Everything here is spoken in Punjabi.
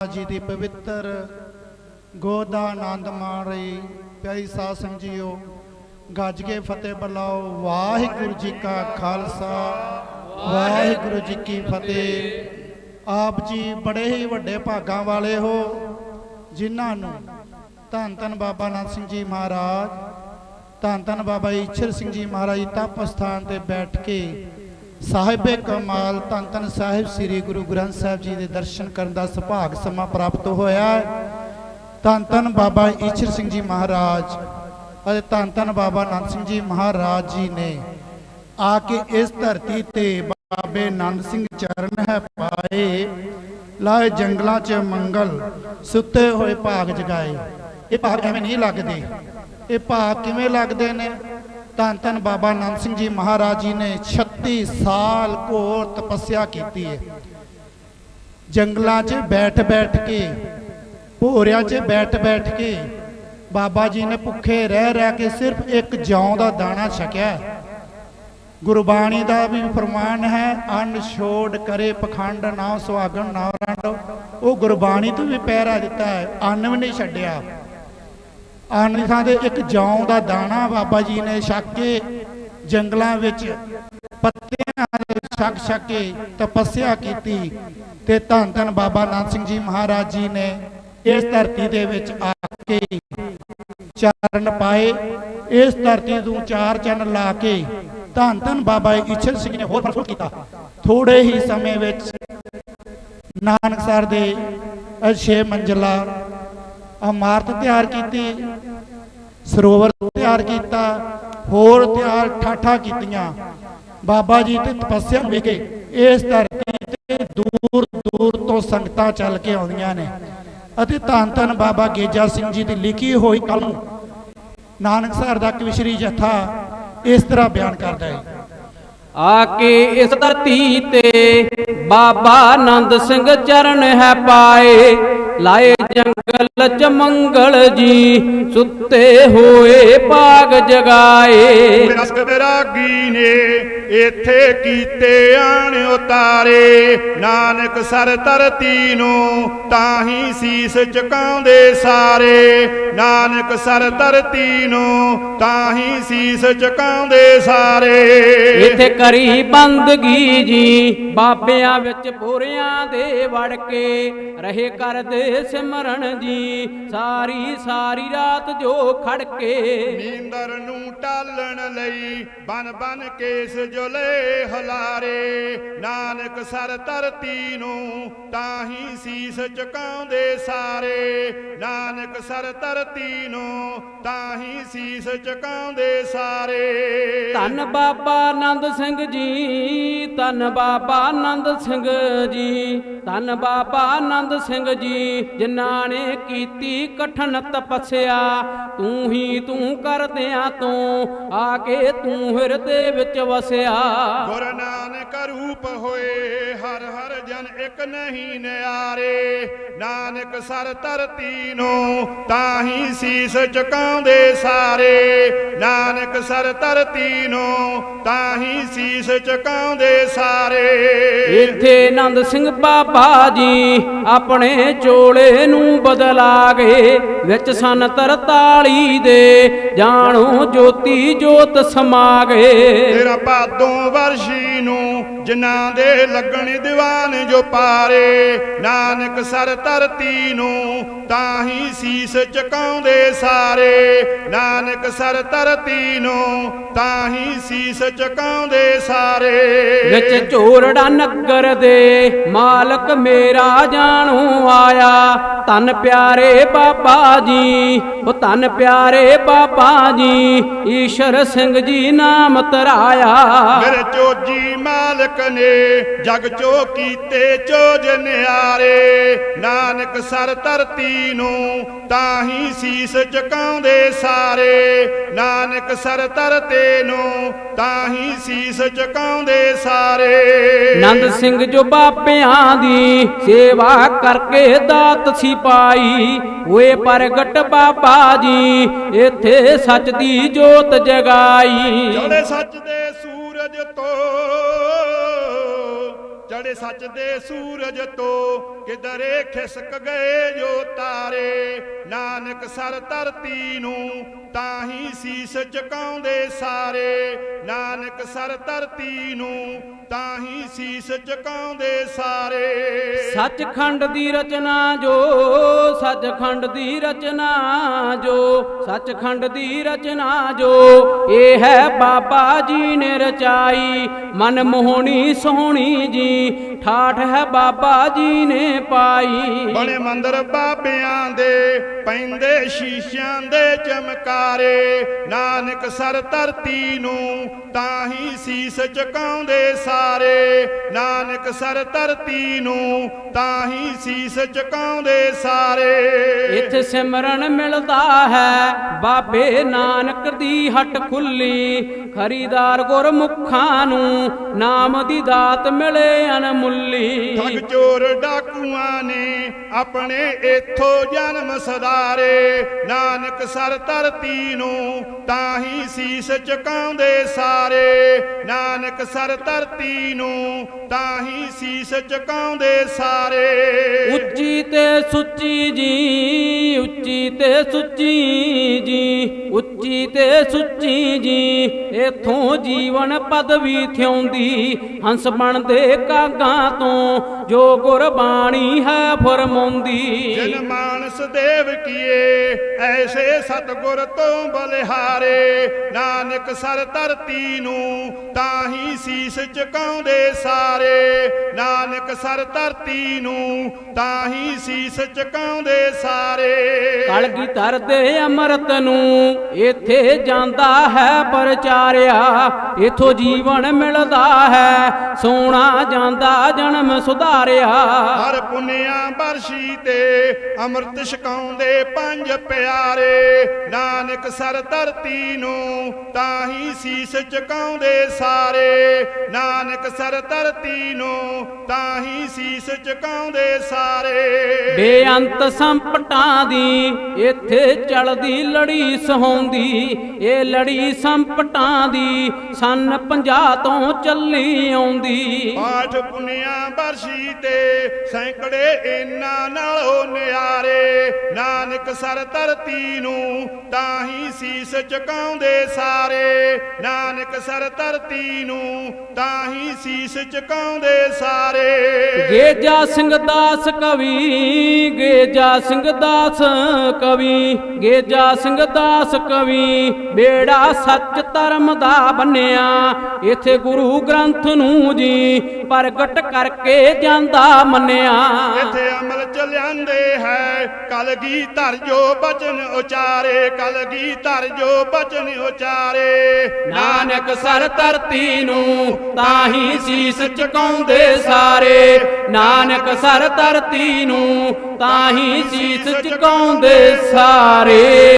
ਜੀ ਦੀ ਪਵਿੱਤਰ ਗੋਦ ਦਾ ਆਨੰਦ ਮਾਣ ਰਹੀ। ਪਿਆਰੀ ਸਾਧ ਸੰਗਤ ਜੀਓ, ਗੱਜ ਕੇ ਫਤਿਹ ਬੁਲਾਓ। ਵਾਹਿਗੁਰੂ ਜੀ ਕਾ ਖਾਲਸਾ, ਵਾਹਿਗੁਰੂ ਜੀ ਕੀ ਫਤਿਹ। ਆਪ ਜੀ ਬੜੇ ਹੀ ਵੱਡੇ ਭਾਗਾਂ ਵਾਲੇ ਹੋ, ਜਿਨ੍ਹਾਂ ਨੂੰ ਧੰਨ ਧੰਨ ਬਾਬਾ ਨਾਨਕ ਸਿੰਘ ਜੀ ਮਹਾਰਾਜ, ਧੰਨ ਧੰਨ ਬਾਬਾ ਈਸ਼ਰ ਸਿੰਘ ਜੀ ਮਹਾਰਾਜ ਤਪ ਸਥਾਨ ਤੇ ਬੈਠ ਕੇ ਸਾਹਿਬੇ ਕਮਾਲ ਧੰਨ ਧੰਨ ਸਾਹਿਬ, ਸ੍ਰੀ ਗੁਰੂ ਗ੍ਰੰਥ ਸਾਹਿਬ ਜੀ ਦੇ ਦਰਸ਼ਨ ਕਰਨ ਦਾ ਸੁਭਾਗ ਸਮਾਂ ਪ੍ਰਾਪਤ ਹੋਇਆ ਹੈ। ਧੰਨ ਧੰਨ ਬਾਬਾ ਈਸ਼ਰ ਸਿੰਘ ਜੀ ਮਹਾਰਾਜ ਅਤੇ ਧੰਨ ਧੰਨ ਬਾਬਾ ਨੰਦ ਸਿੰਘ ਜੀ ਮਹਾਰਾਜ ਜੀ ਨੇ ਆ ਕੇ ਇਸ ਧਰਤੀ ਤੇ ਬਾਬੇ ਨੰਦ ਸਿੰਘ ਚਰਨ ਹੈ ਪਾਏ, ਲਾਏ ਜੰਗਲਾਂ 'ਚ ਮੰਗਲ, ਸੁੱਤੇ ਹੋਏ ਭਾਗ ਜਗਾਏ। ਇਹ ਭਾਗ ਐਵੇਂ ਨਹੀਂ ਲੱਗਦੇ। ਇਹ ਭਾਗ ਕਿਵੇਂ ਲੱਗਦੇ ਨੇ? ਧੰਨ ਧੰਨ ਬਾਬਾ ਨੰਦ ਸਿੰਘ ਜੀ ਮਹਾਰਾਜ ਜੀ ਨੇ 36 ਸਾਲ ਘੋਰ ਤਪੱਸਿਆ ਕੀਤੀ ਹੈ ਜੰਗਲਾਂ 'ਚ ਬੈਠ ਬੈਠ ਕੇ, ਭੋਰਿਆਂ 'ਚ ਬੈਠ ਬੈਠ ਕੇ ਬਾਬਾ ਜੀ ਨੇ ਭੁੱਖੇ ਰਹਿ ਰਹਿ ਕੇ ਸਿਰਫ ਇੱਕ ਜੌਂ ਦਾ ਦਾਣਾ ਛਕਿਆ। ਗੁਰਬਾਣੀ ਦਾ ਵੀ ਫਰਮਾਨ ਹੈ ਅੰਨ ਛੋੜ ਕਰੇ ਪਖੰਡ, ਨਾ ਸੁਹਾਗਣ, ਨਾ ਰੰਡ ਉਹ ਗੁਰਬਾਣੀ ਤੋਂ ਵੀ ਪਹਿਰਾ ਦਿੱਤਾ ਹੈ, ਅੰਨ ਵੀ ਨਹੀਂ ਛੱਡਿਆ। ਅੰਨ ਦੀ ਥਾਂ ਇੱਕ ਜੌਂ ਦਾ ਦਾਣਾ ਬਾਬਾ ਜੀ ਨੇ ਛੱਕ ਕੇ ਜੰਗਲਾਂ ਵਿੱਚ ਪੱਤਿਆਂ ਦੇ ਛਕ ਛਕ ਕੇ ਤਪੱਸਿਆ ਕੀਤੀ ਤੇ ਧੰਨ ਧੰਨ ਬਾਬਾ ਨਾਨਕ ਸਿੰਘ ਜੀ ਮਹਾਰਾਜ ਜੀ ਨੇ ਇਸ ਧਰਤੀ ਦੇ ਵਿੱਚ ਆ ਕੇ ਚਰਨ ਪਾਏ, ਇਸ ਧਰਤੀ ਤੋਂ ਚਾਰ ਚੰਨ ਲਾ ਕੇ ਧੰਨ ਧੰਨ ਬਾਬਾ ਈਸ਼ਰ ਸਿੰਘ ਨੇ ਹੋਰ ਫ਼ਰਕ ਕੀਤਾ। ਥੋੜੇ ਹੀ ਸਮੇਂ ਵਿੱਚ ਨਾਨਕਸਰ ਦੇ ਇਹ ਛੇ ਮੰਜ਼ਲਾ ਇਮਾਰਤ ਤਿਆਰ ਕੀਤੀ, ਸਰੋਵਰ ਤਿਆਰ ਕੀਤਾ, ਹੋਰ ਤਿਆਰ ਠਾਠਾ ਕੀਤੀਆਂ। ਬਾਬਾ ਜੀ ਤੇ ਤਪੱਸਿਆ ਵਿਖੇ ਇਸ ਧਰਤੀ ਤੇ ਦੂਰ ਦੂਰ ਤੋਂ ਸੰਗਤਾਂ ਚੱਲ ਕੇ ਆਉਂਦੀਆਂ ਨੇ। ਅਤੇ ਧੰਨ ਧੰਨ ਬਾਬਾ ਗੇਜਾ ਸਿੰਘ ਜੀ ਦੀ ਲਿਖੀ ਹੋਈ ਕਲਮ ਨਾਨਕਸਰ ਦਾ ਕਵਿਸ਼ਰੀ ਜਥਾ ਇਸ ਤਰ੍ਹਾਂ ਬਿਆਨ ਕਰਦਾ ਹੈ। ਆ ਕੇ ਇਸ ਧਰਤੀ ਤੇ ਬਾਬਾ ਆਨੰਦ ਸਿੰਘ ਚਰਨ ਹੈ ਪਾਏ। ਲਾਏ ਜੰਗਲ ਚ ਮੰਗਲ ਜੀ ਸੁੱਤੇ ਹੋਏ ਭਾਗ ਜਗਾਏ। ਰਸਕ ਵਿਰਾਗੀ ਨੇ ਇੱਥੇ ਕੀਤੇ ਆਣ ਉਤਾਰੇ। ਨਾਨਕ ਸਰ ਧਰਤੀ ਨੂੰ ਤਾਂ ਹੀ ਸੀਸ ਝੁਕਾਉਂਦੇ ਸਾਰੇ। ਨਾਨਕ ਸਰ ਧਰਤੀ ਨੂੰ ਤਾਂ ਹੀ ਸੀਸ ਝੁਕਾਉਂਦੇ ਸਾਰੇ। ਇੱਥੇ ਕਰੀ ਬੰਦਗੀ ਜੀ ਬਾਬਿਆਂ ਵਿੱਚ ਪੂਰਿਆਂ ਦੇ ਵੜ ਕੇ ਰਹੇ ਕਰਦੇ ਸਿਮਰਨ ਜੀ ਸਾਰੀ ਸਾਰੀ ਰਾਤ ਜੋ ਖੜ ਕੇ ਨੀਂਦਰ ਨੂੰ ਟਾਲਣ ਲਈ ਬਨ ਬਨ ਕੇਸ ਜੁਲੇ ਹਲਾਰੇ ਨਾਨਕ ਸਰ ਧਰਤੀ ਨੂੰ ਤਾਂ ਹੀ ਸੀਸ ਝੁਕਾਉਂਦੇ ਸਾਰੇ ਨਾਨਕ ਸਰ ਧਰਤੀ ਨੂੰ ਤਾਂ ਹੀ ਸੀਸ ਝੁਕਾਉਂਦੇ ਸਾਰੇ। ਧੰਨ ਬਾਬਾ ਆਨੰਦ ਸਿੰਘ ਜੀ ਧੰਨ ਬਾਬਾ ਆਨੰਦ ਸਿੰਘ ਜੀ। ਧੰਨ ਬਾਬਾ ਆਨੰਦ ਸਿੰਘ ਜੀ ਜਿਨ੍ਹਾਂ ਨੇ ਕੀਤੀ ਕਠਨ ਤਪੱਸਿਆ। ਤੂੰ ਹੀ ਤੂੰ ਕਰਦਿਆਂ ਤੂੰ ਆ ਕੇ ਤੂੰ ਹਿਰਦੇ ਵਿੱਚ ਵਸਿਆ। ਗੁਰ ਨਾਨਕ ਰੂਪ ਹੋਏ ਹਰ ਹਰ ਜਨ ਇੱਕ ਨਹੀਂ ਨਿਆਰੇ। ਨਾਨਕ ਸਰ ਧਰਤੀ ਨੂੰ ਤਾਂ ਹੀ ਸੀਸ ਝੁਕਾਉਂਦੇ ਸਾਰੇ। ਨਾਨਕ ਸਰ ਧਰਤੀ ਨੂੰ ਤਾਂ ਹੀ ਸੀਸ ਝੁਕਾਉਂਦੇ ਸਾਰੇ। ਇੱਥੇ ਆਨੰਦ ਸਿੰਘ ਬਾਬਾ ਜੀ ਆਪਣੇ ਚੋਲੇ ਨੂੰ ਬਦਲਾ ਗਏ ਵਿੱਚ ਸਨ 43 ਦੇ ਜਾਣੋ ਜੋਤੀ ਜੋਤ ਸਮਾ ਗਏ ਤੇਰਾ ਭਾਦੋਂ ਵਰਸ਼ੀ ਨੂੰ ਜਿਨ੍ਹਾਂ ਦੇ ਲੱਗਣ ਦੀਵਾਨ ਜੋ ਪਾਰੇ ਨਾਨਕ ਸਰ ਧਰਤੀ ਨੂੰ ਤਾਂ ਹੀ ਸੀਸ ਝੁਕਾਉਂਦੇ ਸਾਰੇ। ਨਾਨਕ ਸਰ ਧਰਤੀ ਨੂੰ ਤਾਂ ਹੀ ਸੀਸ ਝੁਕਾਉਂਦੇ ਸਾਰੇ। ਵਿੱਚ ਝੋਰੜਾ ਨਗਰ ਦੇ ਮਾਲਕ ਮੇਰਾ ਜਾਣੂ ਆਇਆ ਧੰਨ ਪਿਆਰੇ ਬਾਬਾ ਜੀ। ਉਹ ਧੰਨ ਪਿਆਰੇ ਬਾਬਾ ਜੀ, ਈਸ਼ਰ ਸਿੰਘ ਜੀ ਨਾਮ ਤਰਾਇਆ ਮੇਰੇ ਚੋਜੀ ਮਾਲਕ ਨੇ ਜਗ ਚੋ ਕੀਤੇ ਚੋਜ ਨਿਆਰੇ ਨਾਨਕ ਸਰ ਧਰਤੀ ਨੂੰ ਤਾਂ ਹੀ ਸੀਸ ਝੁਕਾਉਂਦੇ ਸਾਰੇ। ਨਾਨਕ ਸਰ ਧਰਤੇ ਨੂੰ ਤਾਂ ਹੀ ਸੀਸ ਝੁਕਾਉਂਦੇ ਸਾਰੇ। ਨੰਦ ਸਿੰਘ ਜੋ ਬਾਪਿਆਂ ਦੀ ਸੇਵਾ ਕਰਕੇ ਦਾਤ ਸੀ ਪਾਈ। ਹੋਏ ਪ੍ਰਗਟ ਬਾਬਾ ਜੀ, ਇੱਥੇ ਸੱਚ ਦੀ ਜੋਤ ਜਗਾਈ। ਜਿਹੜੇ ਸੱਚ ਦੇ ਸੂਰਜ ਤੋਂ ਚੜੇ ਸੱਚ ਦੇ ਸੂਰਜ ਤੋਂ ਕਿਧਰੇ ਖਿਸਕ ਗਏ ਜੋ ਤਾਰੇ, ਨਾਨਕ ਸਰ ਧਰਤੀ ਨੂੰ ਤਾਂ ਹੀ ਸੀਸ ਝੁਕਾਉਂਦੇ ਸਾਰੇ। ਨਾਨਕ ਸਰ ਧਰਤੀ ਨੂੰ ਤਾਂ ਹੀ ਸੀਸ ਝੁਕਾਉਂਦੇ ਸਾਰੇ। ਸੱਚਖੰਡ ਦੀ ਰਚਨਾ ਜੋ, ਸੱਚਖੰਡ ਦੀ ਰਚਨਾ ਜੋ, ਸੱਚਖੰਡ ਦੀ ਰਚਨਾ ਜੋ, ਇਹ ਹੈ ਬਾਬਾ ਜੀ ਨੇ ਰਚਾਈ। ਮਨ ਮੋਹਣੀ ਸੋਹਣੀ ਜੀ ਠਾਠ ਹੈ ਬਾਬਾ ਜੀ ਨੇ ਪਾਈ। ਬਣੇ ਮੰਦਰ ਬਾਬਿਆਂ ਦੇ ਪੈਂਦੇ ਸ਼ੀਸ਼ਿਆਂ ਦੇ ਚਮਕਾਰੇ। ਨਾਨਕ ਸਰ ਧਰਤੀ ਨੂੰ ਤਾਂ ਹੀ ਸੀਸ ਝੁਕਾਉਂਦੇ ਸਾਰੇ। ਨਾਨਕ ਸਰ ਧਰਤੀ ਨੂੰ ਤਾਂ ਹੀ ਸੀਸ ਝੁਕਾਉਂਦੇ ਸਾਰੇ। ਇੱਥੇ ਸਿਮਰਨ ਮਿਲਦਾ ਹੈ ਬਾਬੇ ਨਾਨਕ ਦੀ ਹੱਟ ਖੁੱਲੀ। ਖਰੀਦਾਰ ਗੁਰਮੁਖਾਂ ਨੂੰ ਨਾਮ ਦੀ ਦਾਤ ਮਿਲੇ ਅਨਮੁੱਲੀ ਠੱਗ ਚੋਰ ਡਾਕੂਆਂ ਨੇ ਆਪਣੇ ਇਥੋਂ ਜਨਮ ਸਦਾਰੇ। ਨਾਨਕ ਸਰ ਧਰਤੀ ਨੂੰ ਤਾਂ ਹੀ ਸੀਸ ਝੁਕਾਉਂਦੇ ਸਾਰੇ। ਨਾਨਕ ਸਰ ਧਰਤੀ ਨੂੰ ਤਾਂ ਹੀ ਸੀਸ ਝੁਕਾਉਂਦੇ ਸਾਰੇ। ਉੱਚੀ ਤੇ ਸੁੱਚੀ ਜੀ ਉੱਚੀ ਤੇ ਸੁੱਚੀ ਜੀ ਉੱਚੀ ਤੇ ਸੁੱਚੀ ਜੀ ਇਥੋਂ ਜੀਵਨ ਪਦਵੀ ਥਿਉਂਦੀ ਹੰਸ ਬਣਦੇ ਕਾਗਾਂ ਤੋਂ ਜੋ ਗੁਰਬਾਣੀ ਹੈ ਫਰਮਾਉਂਦੀ। ਜਿਨ ਮਾਨਸ ਦੇਵ ਕੀਏ ਐਸੇ ਸਤਗੁਰ ਤੋਂ ਬਲਿਹਾਰੇ। ਨਾਨਕ ਸਰ ਧਰਤੀ ਨੂੰ ਤਾਂ ਹੀ ਸੀਸ ਝੁਕਾਉਂਦੇ ਸਾਰੇ। ਨਾਨਕ ਸਰ ਧਰਤੀ ਨੂੰ ਤਾਂ ਹੀ ਸੀਸ ਝੁਕਾਉਂਦੇ ਸਾਰੇ। ਕਲਗੀ ਧਰਦੇ ਅੰਮ੍ਰਿਤ ਨੂੰ ਇੱਥੇ ਜਾਂਦਾ ਹੈ ਪਰਚਾਰਿਆ ਇਥੋਂ ਜੀਵਨ ਮਿਲਦਾ ਹੈ ਸੋਣਾ ਜਾਂਦਾ ਜਨਮ ਸੁਧਾਰਿਆ। ਹਰ ਪੁੰਨਿਆ ਬਰਸ਼ੀ ਤੇ ਅੰਮ੍ਰਿਤ ਛਕਾਉਂਦੇ ਪੰਜ ਪਿਆਰੇ। ਨਾਨਕ ਸਰ ਧਰਤੀ ਨੂੰ ਤਾਂ ਹੀ ਸੀਸ ਝੁਕਾਉਂਦੇ ਸਾਰੇ। ਨਾਨਕ ਸਰ ਧਰਤੀ ਨੂੰ ਤਾਂ ਹੀ ਸੀਸ ਝੁਕਾਉਂਦੇ ਸਾਰੇ। ਬੇਅੰਤ ਸੰਪਟਾਂ ਦੀ ਇੱਥੇ ਚਲਦੀ ਲੜੀ ਸਹਾਉਂਦੀ ਇਹ ਲੜੀ ਸੰਪਟਾਂ ਦੀ ਸਨ 50 ਤੋਂ ਚੱਲੀ ਆਉਂਦੀ। ਪਾਠ ਪੁੰਨਿਆ ਬਰਸ਼ੀ ਤੇ ਸੈਂਕੜੇ ਇਨਾਂ ਨਾਲੋਂ ਨਿਆਰੇ। ਨਾਨਕ ਸਰ ਧਰਤੀ ਨੂੰ ਤਾਂ ਹੀ ਸੀਸ ਝੁਕਾਉਂਦੇ ਸਾਰੇ। ਨਾਨਕ ਸਰ ਧਰਤੀ ਨੂੰ ਤਾਂ ਹੀ ਸੀਸ ਝੁਕਾਉਂਦੇ ਸਾਰੇ। ਗੇਜਾ ਸਿੰਘ ਦਾਸ ਕਵੀ ਗੇਜਾ ਸਿੰਘ ਦਾਸ ਕਵੀ ਗੇਜਾ ਸਿੰਘ ਦਾਸ ਕਵੀ ਬੇੜਾ ਸੱਚ ਧਰਮ ਦਾ ਬੰਨਿਆ। ਇਥੇ ਗੁਰੂ ਗ੍ਰੰਥ ਨੂੰ ਜੀ ਪ੍ਰਗਟ ਕਰਕੇ ਜਾਂਦਾ ਮੰਨਿਆ। ਇੱਥੇ ਅਮਲ ਚਲਿਆਂਦੇ ਹੈ। ਕਲਗੀ ਧਰ ਜੋ ਬਚਨ ਉਚਾਰੇ ਕਲਗੀ ਧਰ ਜੋ ਬਚਨ ਉਚਾਰੇ। ਨਾਨਕ ਸਰ ਧਰਤੀ ਨੂੰ ਤਾਂ ਹੀ ਸੀਸ ਝੁਕਾਉਂਦੇ ਸਾਰੇ। ਨਾਨਕ ਸਰ ਧਰਤੀ ਨੂੰ ਤਾਂ ਹੀ ਸੀਸ ਝੁਕਾਉਂਦੇ ਸਾਰੇ।